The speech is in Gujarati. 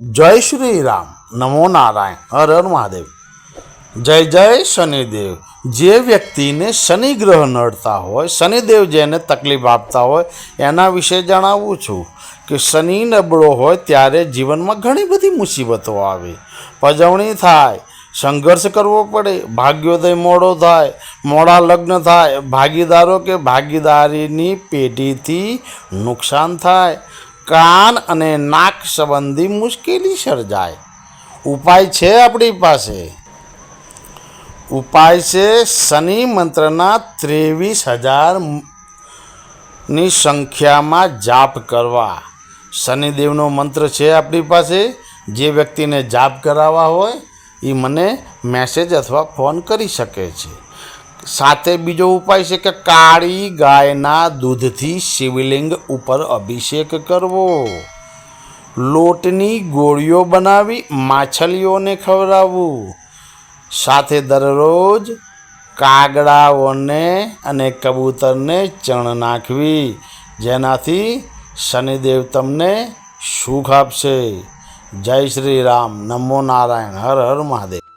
જય શ્રી રામ. નમો નારાયણ. હર હર મહાદેવ. જય જય શનિદેવ. જે વ્યક્તિને શનિ ગ્રહ નડતા હોય, શનિદેવ જેને તકલીફ આપતા હોય, એના વિશે જણાવું છું કે શનિ નબળો હોય ત્યારે જીવનમાં ઘણી બધી મુસીબતો આવે. પજવણી થાય, સંઘર્ષ કરવો પડે, ભાગ્યોદય મોડો થાય, મોડા લગ્ન થાય, ભાગીદારો કે ભાગીદારીની પેઢીથી નુકસાન થાય. કાન અને નાક સંબંધી મુશ્કેલી સર્જાય. ઉપાય છે આપણી પાસે? ઉપાય છે શનિ મંત્રના ત્રેવીસ હજારની સંખ્યામાં જાપ કરવા. શનિદેવનો મંત્ર છે આપણી પાસે? જે વ્યક્તિને જાપ કરાવવા હોય એ મને મેસેજ અથવા ફોન કરી શકે છે. સાથે બીજો ઉપાય છે કે કાળી ગાયના દૂધથી શિવલિંગ ઉપર અભિષેક કરવો. લોટની ગોળીઓ બનાવી માછલીઓને ખવડાવવું. સાથે દરરોજ કાગડાઓને અને કબૂતરને ચણ નાખવી, જેનાથી શનિદેવ તમને સુખ આપશે. જય શ્રી રામ. નમો નારાયણ. હર હર મહાદેવ.